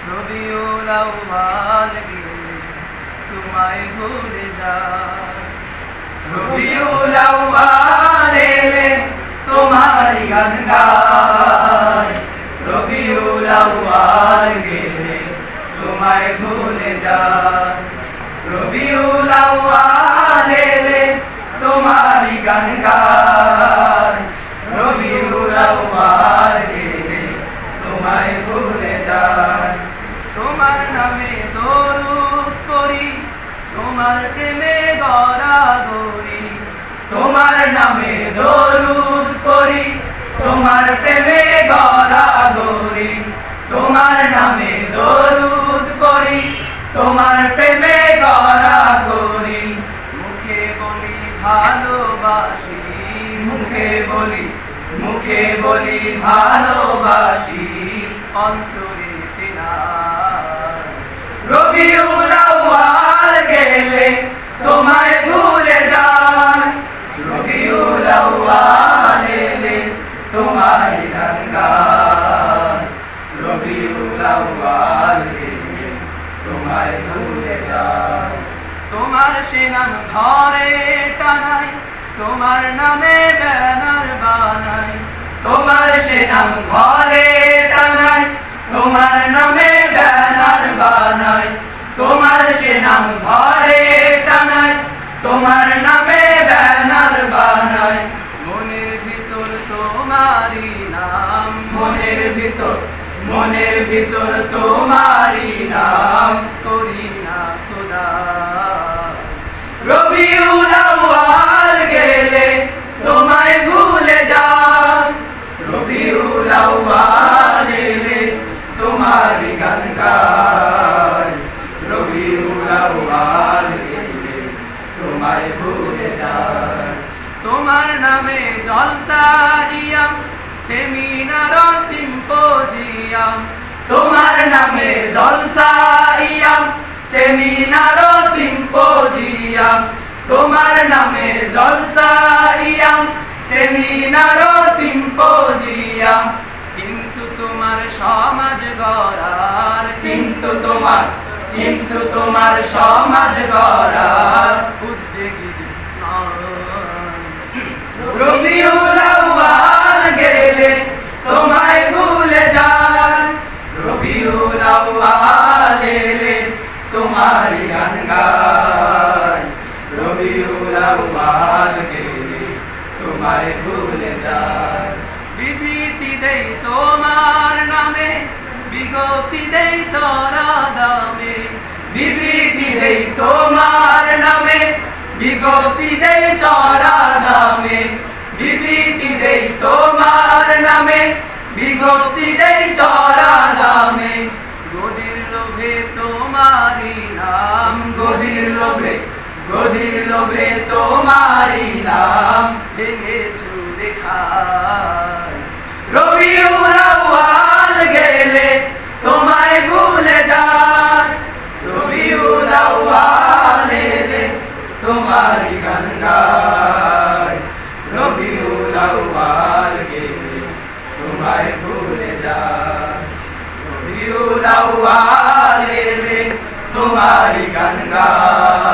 যায় রবিউল আউয়াল গেলে তোমায় ভুলে যায় রবিউল আউয়াল এলে তোমার গান গায় রবিউল আউয়াল গেলে তোমায় ভুলে যায় রবিউল আউয়াল এলে তোমার গান গায় তোমার প্রেমে গড়া গড়ি তোমার নামে দরুদ পড়ি, তোমার প্রেমে গড়া গড়ি তোমার নামে দরুদ পড়ি, তোমার প্রেমে গড়া গড়ি মুখে বলি ভালোবাসি, মুখে বলি মুখে বলি ভালোবাসি, অন্তরে তোমায় ভুলে যায়। রবিউল আউয়াল এলে তোমার গান গায় রবিউল তোমায় ভুলে যায়। তোমার সে নাম ঘরে টানাই, তোমার নামে ব্যানার বানাই। তোমার সে নাম ঘরে টানাই, তোমার নামে ব্যানার তোমার নামে ব্যানার বানাই। মনের ভিতর তোমারই নাম। মনের ভিতর মনের ভিতর তোমারই নাম। করি না খোদা। রবিউল আউয়াল গেলে তোমায় ভুলে যায় রবিউল আউয়াল এলে তোমার গান গায় তোমায় ভুলে যায় তোমার নামে জলসা সেমিনার সিম্পোজিয়াম। তোমার নামে জলসা ইয়াম, সেমিনার সিম্পোজিয়াম। তোমার নামে জলসা ইয়াম, সেমিনার সিম্পোজিয়াম। কিন্তু তোমার সমাজ গড়ার কিন্তু তোমার কিন্তু তোমার সমাজ গড়ার তোমার গান গায় রবিউল আউয়াল তোমায় ভুলে যায়। বিভীতি দেই তোমার নামে, বিগতি দেই চড়া দামে। বিভীতি দেই তোমার নামে, বিগতি দেই চড়া দামে। বিভীতি দেই তোমার নামে, বিগতি দেই চড়া দামে। তোমারি নাম গদির লোভে গদির লোভে তোমারি নাম ভেঙেছু দেখায়। রবিউল আউয়াল গেলে তোমায় ভুলে যায়। রবিউল আউয়াল এলে তোমারি গান গায়। রবিউল আউয়াল গেলে তোমায় ভুলে যায়। রবিউল আউয়াল 나아가는가